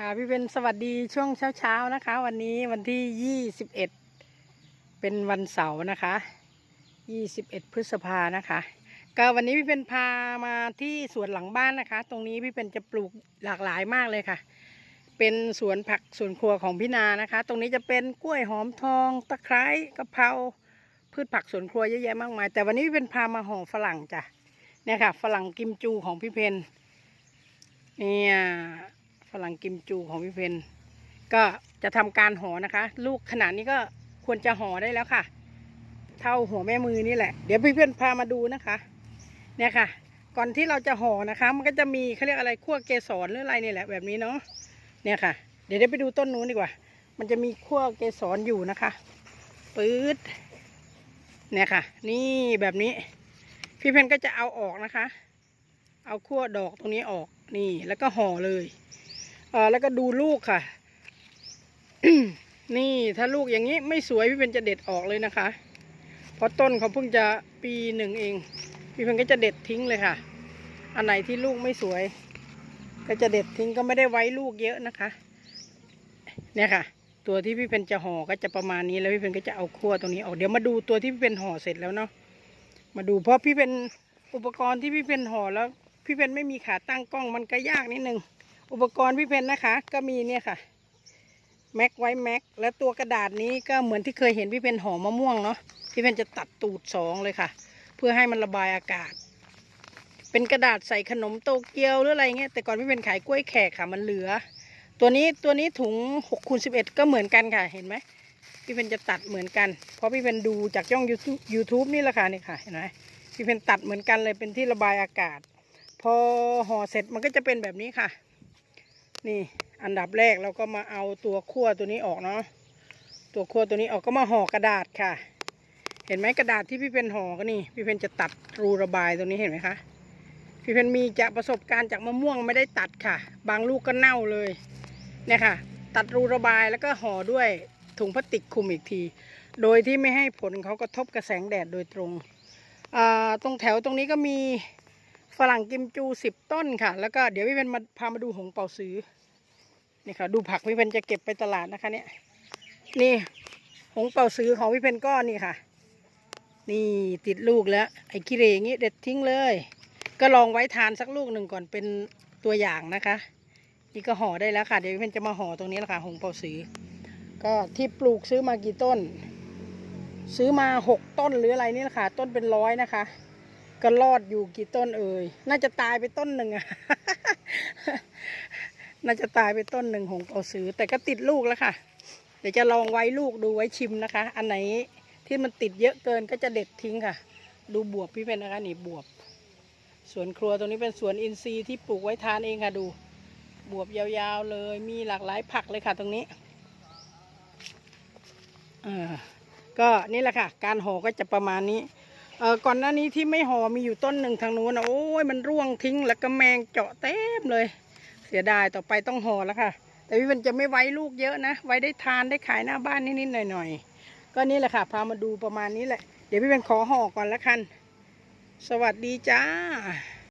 ค่ะพี่เป็นสวัสดีช่วงเช้าๆนะคะ วันนี้วันที่ยี่สิบเอ็ดเป็นวันเสาร์นะคะยี่สิบเอ็ดพฤษภานะคะ ก็วันนี้พี่เป็นพามาที่สวนหลังบ้านนะคะ ตรงนี้พี่เป็นจะปลูกหลากหลายมากเลยค่ะ เป็นสวนผักสวนครัวของพี่นานะคะ ตรงนี้จะเป็นกล้วยหอมทอง ตะไคร้กะเพราพืชผักสวนครัวเยอะแยะมากมาย แต่วันนี้พี่เป็นพามาห่อฝรั่งจ้ะเนี่ยค่ะฝรั่งกิมจูของพี่เพนเนี่ย รั่งกิมจูของพี่เพนก็จะทำการห่อนะคะ ลูกขนาดนี้ก็ควรจะห่อได้แล้วค่ะ เท่าหัวแม่มือนี่แหละ เดี๋ยวพี่เพนพามาดูนะคะ เนี่ยค่ะ ก่อนที่เราจะห่อนะคะ มันก็จะมีเขาเรียกอะไรขั้วเกสรหรืออะไรนี่แหละแบบนี้เนาะเนี่ยค่ะ เดี๋ยวไไปดูต้นนู้นดีกว่า มันจะมีขั้วเกสรอยู่นะคะปื๊ดเนี่ยค่ะ นี่แบบนี้ พี่เพนก็จะเอาออกนะคะ เอาขั้วดอกตรงนี้ออกนี่แล้วก็ห่อเลย ออแล้วก็ดูลูกค่ะ นี่ถ้าลูกอย่างนี้ไม่สวยพี่เพนจะเด็ดออกเลยนะคะ เพราะต้นเขาเพิ่งจะปีหนึ่งเอง พี่เพนก็จะเด็ดทิ้งเลยค่ะ อันไหนที่ลูกไม่สวย ก็จะเด็ดทิ้งก็ไม่ได้ไว้ลูกเยอะนะคะ เนี่ยค่ะ ตัวที่พี่เพนจะห่อก็จะประมาณนี้แล้วพี่เพนก็จะเอาขั้วตรงนี้ออกเดี๋ยวมาดูตัวที่พี่เพนห่อเสร็จแล้วเนาะมาดูเพราะพี่เพนอุปกรณ์ที่พี่เพนห่อแล้ว พี่เพนไม่มีขาตั้งกล้องมันก็ยากนิดนึง อุปกรณ์พี่เพนนะคะ ก็มีเนี่ยค่ะแม็กไว้แม็กและตัวกระดาษนี้ก็เหมือนที่เคยเห็นพี่เพนห่อมะม่วงเนาะพี่เพนจะตัดตูดสองเลยค่ะ เพื่อให้มันระบายอากาศ เป็นกระดาษใส่ขนมโตเกียวหรืออะไรเงี้ยแต่ก่อนพี่เพนขายกล้วยแขกค่ะมันเหลือ ตัวนี้ตัวนี้ถุง6คูณ11ก็เหมือนกันค่ะเห็นไหมพี่เพนจะตัดเหมือนกัน เพราะพี่เพนดูจากช่อง YouTube YouTube นี่แหละค่ะนี่ค่ะเห็นไหมพี่เพนตัดเหมือนกันเลยเป็นที่ระบายอากาศ พอห่อเสร็จมันก็จะเป็นแบบนี้ค่ะ นี่อันดับแรกเราก็มาเอาตัวขั้วตัวนี้ออกเนาะตัวขั้วตัวนี้ออกก็มาห่อกระดาษค่ะ เห็นไหมกระดาษที่พี่เพนห่อก็นี่ พี่เพนจะตัดรูระบายตรงนี้เห็นไหมคะพี่เพนมีจากประสบการณ์จากมะม่วงไม่ได้ตัดค่ะ บางลูกก็เน่าเลยเนี่ยค่ะ ตัดรูระบายแล้วก็ห่อด้วยถุงพลาสติกคลุมอีกที โดยที่ไม่ให้ผลเขากระทบกับแสงแดดโดยตรงตรงแถวตรงนี้ก็มี ฝรั่งกิมจูสิบต้นค่ะ แล้วก็เดี๋ยวพี่เพนมาพามาดูหงเป่าซื้อนี่ค่ะ ดูผักพี่เพนจะเก็บไปตลาดนะคะ เนี่ย นี่หงเป่าซื้อของพี่เพนก้อนนี่ค่ะ นี่ติดลูกแล้ว ไอ้ขี้เรอย่างงี้เด็ดทิ้งเลย ก็ลองไว้ทานสักลูกหนึ่งก่อนเป็นตัวอย่างนะคะ นี่ก็ห่อได้แล้วค่ะ เดี๋ยวพี่เพนจะมาห่อตรงนี้แหละค่ะหงเป่าซื้อก็ที่ปลูกซื้อมากี่ต้น ซื้อมาหกต้นหรืออะไรนี่แหละค่ะ ต้นเป็นร้อยนะคะ ก็รอดอยู่กี่ต้นเอ่ย น่าจะตายไปต้นหนึ่งอะน่าจะตายไปต้นหนึ่งหงเปาซื้อ แต่ก็ติดลูกแล้วค่ะ เดี๋ยวจะลองไว้ลูกดูไว้ชิมนะคะ อันไหนที่มันติดเยอะเกินก็จะเด็ดทิ้งค่ะ ดูบวบพี่เพนนะคะนี่บวบ สวนครัวตรงนี้เป็นสวนอินทรีย์ที่ปลูกไว้ทานเองค่ะดู บวบยาวๆเลย มีหลากหลายผักเลยค่ะตรงนี้เออก็นี่แหละค่ะ การห่อก็จะประมาณนี้ ออก่อนหน้านี้ที่ไม่ห่อมีอยู่ต้นหนึ่งทางนู้นนะโอ้ยมันร่วงทิ้งแล้วก็แมงเจาะเต็มเลย เสียดายต่อไปต้องห่อแล้วค่ะ แต่พี่มันจะไม่ไว้ลูกเยอะนะ ไว้ได้ทานได้ขายหน้าบ้านนิดๆหน่อยๆก็นี่แหละค่ะ พามาดูประมาณนี้แหละ เดี๋ยวพี่เป็นขอห่อก่อนละกัน สวัสดีจ้า